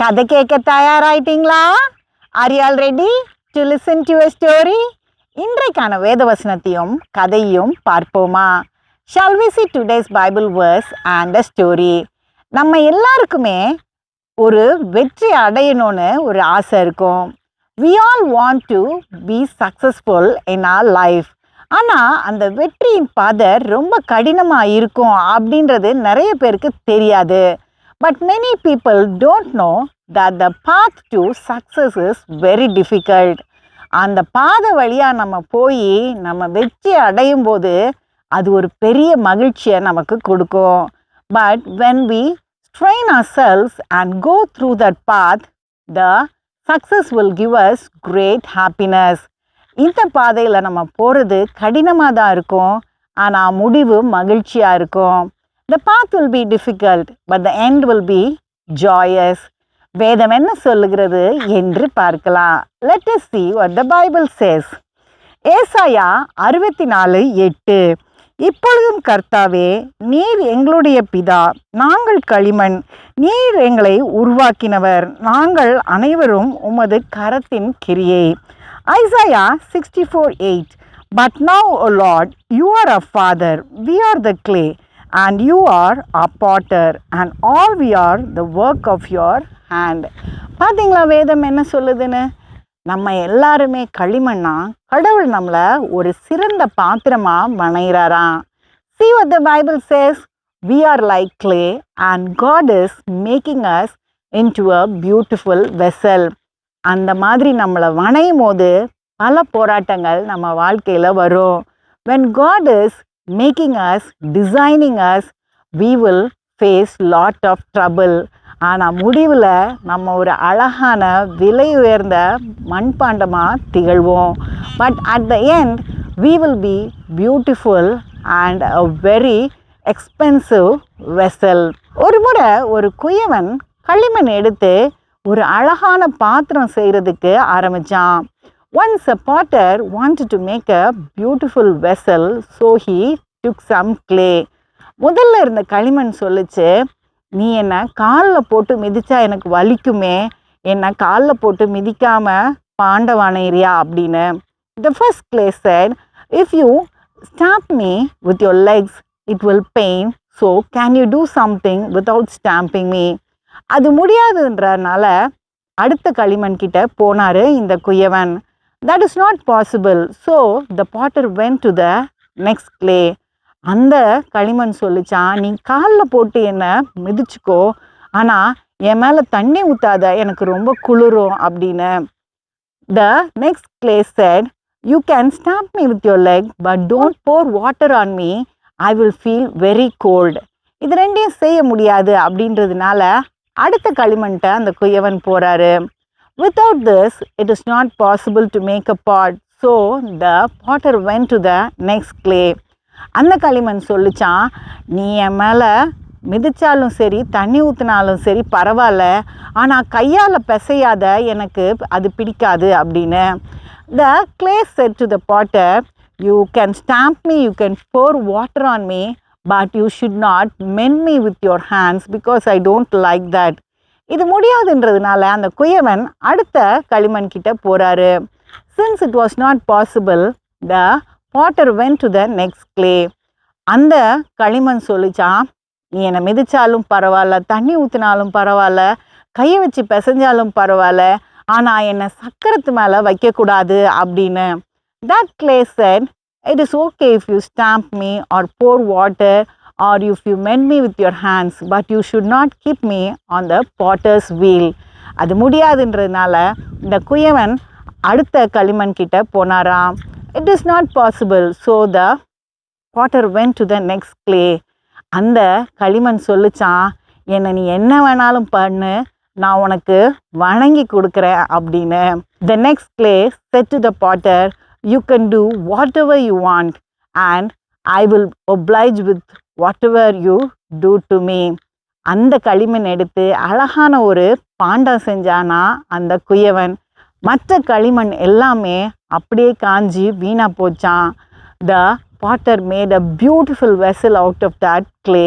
கதை கேட்க தயாராயிட்டீங்களா? Are you all ready to listen to story இன்றைக்கான வேதவசனத்தையும் கதையும் பார்ப்போமா? Shall we see today's Bible verse and a story நம்ம எல்லாருக்குமே ஒரு வெற்றி அடையணும்னு ஒரு ஆசை இருக்கும். We all want to be successful in our life ஆனால் அந்த வெற்றியின் பாதை ரொம்ப கடினமாக இருக்கும் அப்படின்றது நிறைய பேருக்கு தெரியாது. But many people don't know that the path to success is very difficult அந்த பாதை வழியாக நம்ம போய் நம்ம வெற்றி அடையும் போது அது ஒரு பெரிய மகிழ்ச்சியை நமக்கு கொடுக்கும் but when we strain ourselves and go through that path the success will give us great happiness இந்த பாதையில் நம்ம போகிறது கடினமாக தான் இருக்கும் ஆனால் முடிவு மகிழ்ச்சியாக இருக்கும் the path will be difficult but the end will be joyous. வேதம் என்ன சொல்லுகிறது என்று பார்க்கலாம். Let us see what the Bible says ஏசாயா அறுபத்தி நாலு எட்டு. இப்பொழுதும் கர்த்தாவே நீர் எங்களுடைய பிதா நாங்கள் களிமண் நீர் எங்களை உருவாக்கினவர் நாங்கள் அனைவரும் உமது கரத்தின் கிரியை. Isaiah sixty four eight but now lord you are a father we are the clay and you are a potter and all we are the work of your hand பார்த்தீங்களா வேதம் என்ன சொல்லுதுன்னு? நம்ம எல்லாருமே களிமண்ணா? கடவுள் நம்மளை ஒரு சிறந்த பாத்திரமாக வணைகிறாராம் see what the bible says? We are like clay and god is making us into a beautiful vessel. அந்த மாதிரி நம்மளை வணையும் போது பல போராட்டங்கள் நம்ம வாழ்க்கையில் வரும். When god is making us designing us we will face lot of trouble ஆனால் முடிவில் நம்ம ஒரு அழகான விலை உயர்ந்த மண்பாண்டமாக திகழ்வோம். But at the end we will be beautiful and a very expensive vessel ஒரு முறை ஒரு குயவன் களிமண் எடுத்து ஒரு அழகான பாத்திரம் செய்கிறதுக்கு ஆரம்பித்தான் once a potter want to make a beautiful vessel so he took some clay. முதல்ல இருந்த களிமண் சொல்லிச்சு நீ என்னை காலில் போட்டு மிதித்தா எனக்கு வலிக்குமே என்னை காலில் போட்டு மிதிக்காம பாண்டவானைறியா அப்படின்னு the first clay sir if you stamp me with your legs it will pain so can you do something without stamping me அது முடியாதுன்றனால அடுத்த களிமண் கிட்ட போனார் இந்த குயவன் that is not possible so the potter went to the next clay அந்த களிமண் சொல்லிச்சான் நீ காலில் போட்டு என்னை மிதிச்சுக்கோ ஆனால் என் மேலே தண்ணி ஊற்றாத எனக்கு ரொம்ப குளிரும் அப்படின்னு. The next clay said you can stop me with your leg but don't pour water on me I will feel very cold இது ரெண்டையும் செய்ய முடியாது அப்படின்றதுனால அடுத்த களிமண்கிட்ட அந்த குயவன் போகிறாரு Without this it is not possible to make a pot so the potter went to the next clay. அந்த களிமண் சொல்லிச்சான் நீ என் மேலே மிதிச்சாலும் சரி தண்ணி ஊற்றினாலும் சரி பரவாயில்ல ஆனால் கையால் பிசையாத எனக்கு அது பிடிக்காது அப்படின்னு. The clay said to the potter you can stamp me you can pour water on me but you should not mend me with your hands because I don't like that இது முடியாதுன்றதுனால அந்த குயவன் அடுத்த களிமண் கிட்ட போகிறாரு since it was not possible the water went to the next clay அந்த களிமண் சொல்லிச்சான் நீ என்னை மிதிச்சாலும் பரவாயில்ல தண்ணி ஊற்றினாலும் பரவாயில்ல கையை வச்சு பிசைஞ்சாலும் பரவாயில்ல ஆனால் என்னை சக்கரத்து மேலே வைக்கக்கூடாது அப்படின்னு. That clay said it is okay if you stamp me or pour water or you you mend me with your hands but you should not keep me on the potter's wheel அது முடியாதுன்றதுனால இந்த குயவன் அடுத்த களிமண் கிட்ட போனாராம். It is not possible so the water went to the next clay அந்த களிமண் சொல்லிச்சான் என்னை நீ என்ன வேணாலும் பண்ணு நான் உனக்கு வணங்கி கொடுக்குறேன் அப்படின்னு. The next clay said to the potter you can do whatever you want and I will oblige with whatever you do to me அந்த களிமண் எடுத்து அழகான ஒரு பாண்டம் செஞ்சானா அந்த குயவன். மற்ற களிமண் எல்லாமே அப்படியே காஞ்சி வீணாக போச்சான் the potter made a beautiful vessel out of that clay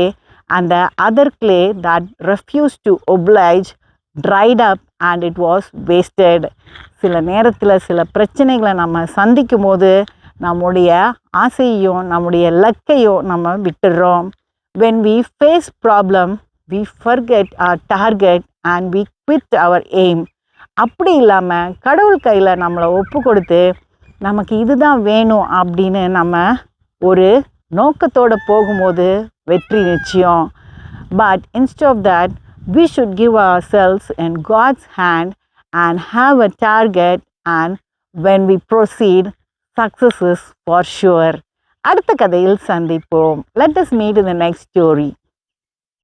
and the other clay that refuse to oblige dried up and it was wasted சில நேரத்தில் சில பிரச்சனைகளை நம்ம சந்திக்கும் போது நம்முடைய ஆசையையும் நம்முடைய லக்கையும் நம்ம விட்டுடுறோம் when we face problem we forget our target and we quit our aim அப்படி இல்லாமல் கடவுள் கையில் நம்மளை ஒப்பு கொடுத்து நமக்கு இதுதான் வேணும் அப்படின்னு நம்ம ஒரு நோக்கத்தோடு போகும்போது வெற்றி நிச்சயம் but instead of that we should give ourselves in God's hand and have a target and when we proceed success is for sure அடுத்த கதையில் சந்திப்போம் லெட் அஸ் மீட் இந்த நெக்ஸ்ட் ஸ்டோரி